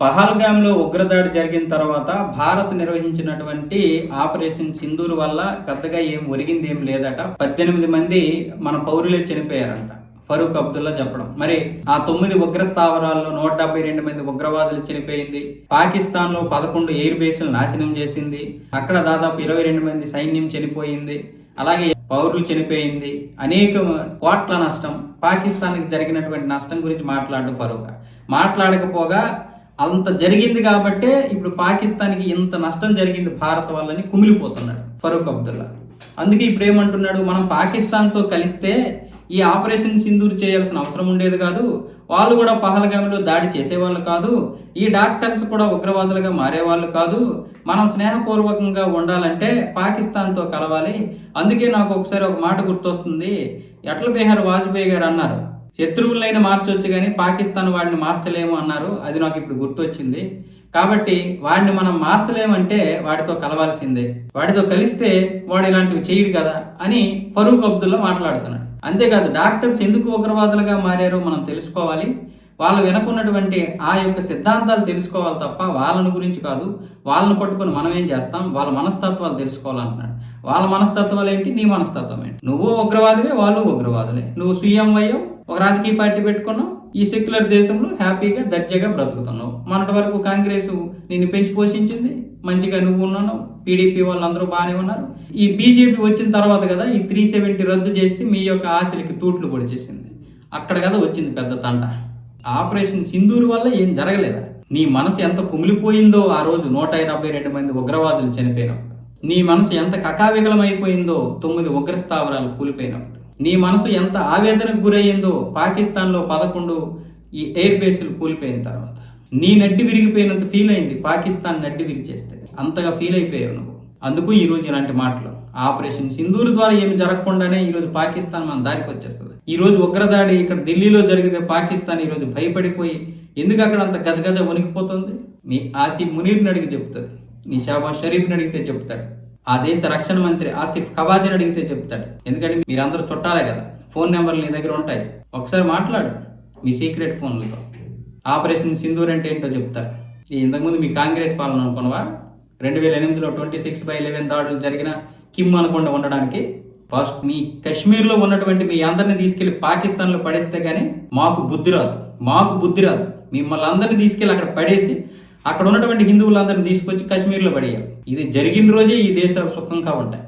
పహల్గామ్లో ఉగ్రదాడి జరిగిన తర్వాత భారత్ నిర్వహించినటువంటి ఆపరేషన్ సింధూర్ వల్ల పెద్దగా ఏం ఒరిగింది ఏం లేదట. పద్దెనిమిది మంది మన పౌరులే చనిపోయారంట. ఫరూక్ అబ్దుల్లా చెప్పడం. మరి ఆ తొమ్మిది ఉగ్ర స్థావరాల్లో నూట డెబ్బై రెండు మంది ఉగ్రవాదులు చనిపోయింది. పాకిస్తాన్లో పదకొండు ఎయిర్ బేస్లు నాశనం చేసింది. అక్కడ దాదాపు ఇరవై రెండు మంది సైన్యం చనిపోయింది. అలాగే పౌరులు చనిపోయింది. అనేక కోట్ల నష్టం. పాకిస్తాన్కి జరిగినటువంటి నష్టం గురించి మాట్లాడు ఫరూక్. మాట్లాడకపోగా అంత జరిగింది కాబట్టే ఇప్పుడు పాకిస్తాన్కి ఇంత నష్టం జరిగింది భారత్ వల్లని కుమిలిపోతున్నాడు ఫరూక్ అబ్దుల్లా. అందుకే ఇప్పుడు ఏమంటున్నాడు మనం పాకిస్తాన్తో కలిస్తే ఈ ఆపరేషన్ సింధూర్ చేయాల్సిన అవసరం ఉండేది కాదు వాళ్ళు కూడా పహల్గామిలో దాడి చేసేవాళ్ళు కాదు ఈ డాక్టర్స్ కూడా ఉగ్రవాదులుగా మారేవాళ్ళు కాదు మనం స్నేహపూర్వకంగా ఉండాలంటే పాకిస్తాన్తో కలవాలి. అందుకే నాకు ఒకసారి ఒక మాట గుర్తొస్తుంది ఎట్ల బీహార్ వాజ్పేయి గారు అన్నారు శత్రువులైన మార్చవచ్చు కానీ పాకిస్తాన్ వాడిని మార్చలేము అన్నారు. అది నాకు ఇప్పుడు గుర్తొచ్చింది. కాబట్టి వాడిని మనం మార్చలేమంటే వాడితో కలవాల్సిందే. వాడితో కలిస్తే వాడు ఇలాంటివి చేయడు కదా అని ఫరూక్ అబ్దుల్లా మాట్లాడుతున్నాడు. అంతేకాదు డాక్టర్స్ ఎందుకు ఉగ్రవాదులుగా మారారో మనం తెలుసుకోవాలి. వాళ్ళు వెనకున్నటువంటి ఆ యొక్క సిద్ధాంతాలు తెలుసుకోవాలి తప్ప వాళ్ళని గురించి కాదు. వాళ్ళని పట్టుకొని మనం ఏం చేస్తాం? వాళ్ళ మనస్తత్వాలు తెలుసుకోవాలంటున్నాడు. వాళ్ళ మనస్తత్వాలు ఏంటి? నీ మనస్తత్వం ఏంటి? నువ్వు ఉగ్రవాదివే వాళ్ళు ఉగ్రవాదులే. నువ్వు సుయం అయ్యావు ఒక రాజకీయ పార్టీ పెట్టుకున్నావు ఈ సెక్యులర్ దేశంలో హ్యాపీగా దర్జాగా బ్రతుకుతున్నావు మొన్నటి వరకు కాంగ్రెస్ నిన్ను పెంచి పోషించింది. మంచిగా నువ్వు ఉన్నావు. పీడీపీ వాళ్ళందరూ బాగానే ఉన్నారు. ఈ బీజేపీ వచ్చిన తర్వాత కదా ఈ త్రీ సెవెంటీ రద్దు చేసి మీ యొక్క ఆశలకి తూట్లు పొడిచేసింది అక్కడ కదా వచ్చింది పెద్ద తంట. ఆపరేషన్ సింధూరు వల్ల ఏం జరగలేదా? నీ మనసు ఎంత కుమిలిపోయిందో ఆ రోజు నూట ఎనభై రెండు మంది ఉగ్రవాదులు చనిపోయినప్పుడు. నీ మనసు ఎంత కకావికలమైపోయిందో తొమ్మిది ఉగ్ర స్థావరాలు కూలిపోయినప్పుడు. నీ మనసు ఎంత ఆవేదనకు గురయ్యిందో పాకిస్తాన్లో పదకొండు ఈ ఎయిర్ బేస్లు కూలిపోయిన తర్వాత. నీ నడ్డి విరిగిపోయినంత ఫీల్ అయింది. పాకిస్తాన్ నడ్డి విరిచేస్తే. అంతగా ఫీల్ అయిపోయావు నువ్వు. అందుకు ఈ రోజు ఇలాంటి మాటలు. ఆపరేషన్ సింధూర్ ద్వారా ఏమి జరగకుండానే ఈరోజు పాకిస్తాన్ మన దారికి వచ్చేస్తుంది. ఈరోజు ఉగ్రదాడి ఇక్కడ ఢిల్లీలో జరిగితే పాకిస్తాన్ ఈరోజు భయపడిపోయి ఎందుకు అక్కడ అంత గజగజ వణికిపోతుంది? మీ ఆసిఫ్ మునీర్ని అడిగి చెప్తుంది. మీ షాబాజ్ షరీఫ్ని అడిగితే చెప్తాడు. ఆ దేశ రక్షణ మంత్రి ఆసిఫ్ ఖవాజీని అడిగితే చెప్తాడు. ఎందుకంటే మీరందరూ చుట్టాలే కదా ఫోన్ నెంబర్లు నీ దగ్గర ఉంటాయి. ఒకసారి మాట్లాడు మీ సీక్రెట్ ఫోన్లతో. ఆపరేషన్ సింధూర్ అంటే ఏంటో చెప్తారు ఇంతకుముందు మీ కాంగ్రెస్ పాలన అనుకున్నవా? రెండు వేల ఎనిమిదిలో ట్వంటీ సిక్స్ బై ఎలెవెన్ దాడులు జరిగిన కిమ్ అనకుండా ఉండడానికి ఫస్ట్ మీ కశ్మీర్లో ఉన్నటువంటి మీ అందరిని తీసుకెళ్ళి పాకిస్తాన్లో పడేస్తే కానీ మాకు బుద్ధి రాదు. మాకు బుద్ధి రాదు. మిమ్మల్ని అందరినీ తీసుకెళ్ళి అక్కడ పడేసి అక్కడ ఉన్నటువంటి హిందువులందరినీ తీసుకొచ్చి కశ్మీర్లో పడేయాలి. ఇది జరిగిన రోజే ఈ దేశాలు సుఖంగా ఉంటాయి.